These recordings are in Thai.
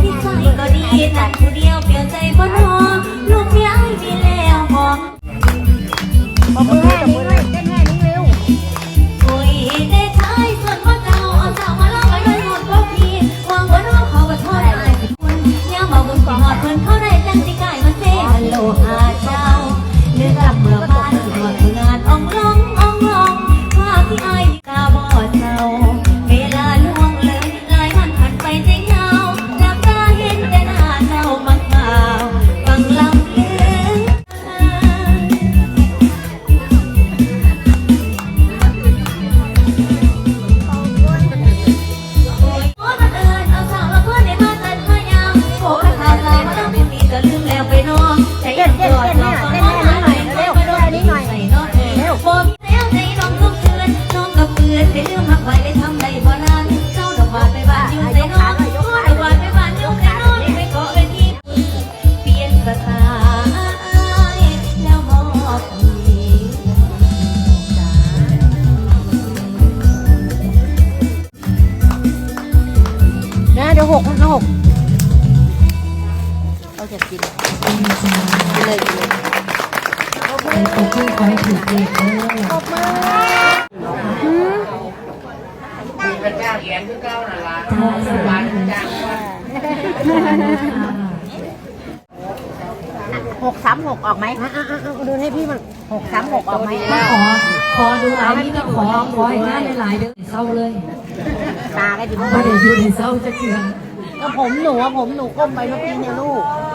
ที่ใจก็ดีแต่ผู้เดียวเปลี่ยนใจบ่นอลูกเมีย นๆนอนนอนหน่อยเร็วเร็วนิดหน่อยใส่นอนเร็วบ่มีแล้วใจน้องทุกคืนน้องกับเพื่อนไปลืมหักไว้ได้ทำได้บ่นา เราจะกินกินเลยกินเลยขอชื่อขอให้ถูกเลขเด้อปรบมือจ้าสวัสดีค่ะหกสามหกออกไหมอะอะอะเอาดูให้พี่มันหกสามหกออกไหมขอขอดูหลายนี่ก็ขอขอให้งาหลายๆเด้อนเศร้าเลย ตาก็อยู่ไม่ได้อยู่ในเศร้าจะเกลือนก็ผมหนูอะผมหนูก้มไปเมื่อกี้เนี่ยลูก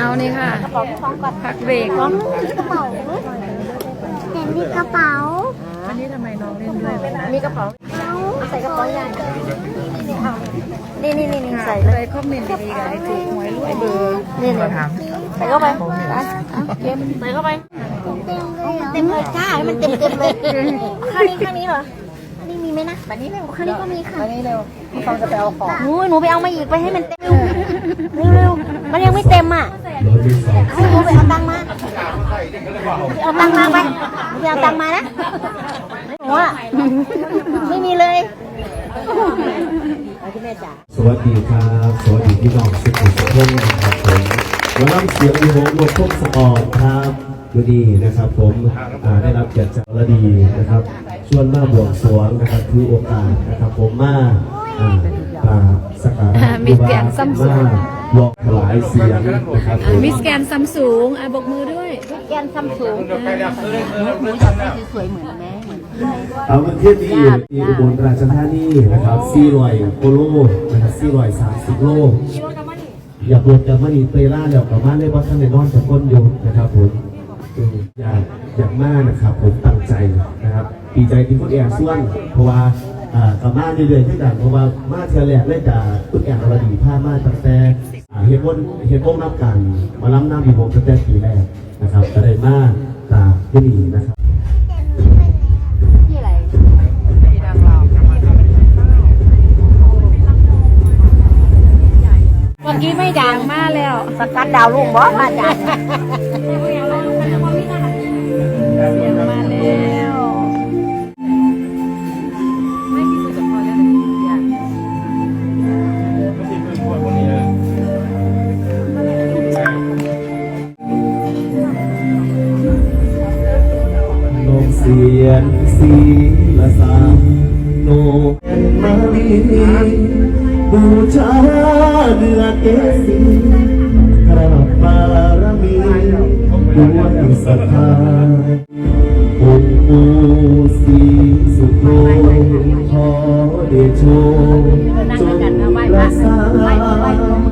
อานี่ค่ะพักเบรกกระเป๋าเห็นมีกระเป๋า อันนี้ทำไมน้องเล่นด้วยมีกระเป๋าใส่กระเป๋าใหญ่นี่นี่นี่นี่ใส่เลเลยยคอมเมนต์ดีๆกันให้ถูกหวยรวยเบอร์นี่นี่ใส่เข้าไปไปเก็บใส่เข้าไป เต็มเลยเหรอเต็มเลยจ้าให้มันเต็มเต็มเลยข้างนี้ข้างนี้เหรออั นนี้มีไหมนะแบบนี้เร็วข้างนี้ก็มีค่ะอันนี้เร็วพี่ฟองจะไปเอาของหนูหนูไปเอามาอีกไปให้มันเต็มเร็วเร็วๆมันยังไม่เต็มอะให้หนูไปเอาตังค์มาไปเอาตังค์มาไปหนูไปเอาตังค์มานะหนูอะไม่มีเลยเอาคุณแม่จ๋าสวัสดีครับ สวัสดีพี่น้องสุขุมสุขนนะครับผมวันน้ำเสียงอีโมงรวมพวกสปอร์ตครับ ดูดีนะครับผมอ่าได้รับเกียรติจากระดีนะครับชวนมาบวงสรวงนะครับคือโอกาสนะครับผมมาอ่าตาสักการะมีแกนซัมซุงมาบอกถวายเสียงนะครับผมมิสแกนซัมซุงอะบกมือด้วยแกนซัมซุงหนูสวยๆเหมือนแม่เหมือนเอามันเทียบดีที่อุบลราชธานีนะครับ400โกโลนะครับ430โลอยากรวมกันมานีเตยล่าแล้วกลับมาเลยว่าท่านในนอนจะก้นอยู่นะครับผม อืมอยากอยากมากนะครับ ผมตั้งใจนะครับดีใจที่คุณแอนส่วน เพราะว่าอ่ากลับมาเรื่อยๆที่กันเพราะว่ามาเทอแรกเล่นจากคุณแอนอรดีพามาตั้งแต่อ่าเฮ็ดวงเฮ็ดวงนับกันมาล้ำน้ำมีวงตั้งแต่ปีแรกนะครับก็ได้มาตามที่ดีนะครับที่อะไรเมื่อกี้ไม่ดังมาแล้ว สกัดดาวลูกบอสมาจัดเสียงมาแเสียนสีละสามโนมมาลีบูชาเนื้อเกสีกราบปารมีด้วยศรัทธาองค์ปู่ศรีสุโธขอเดโชจงรักษา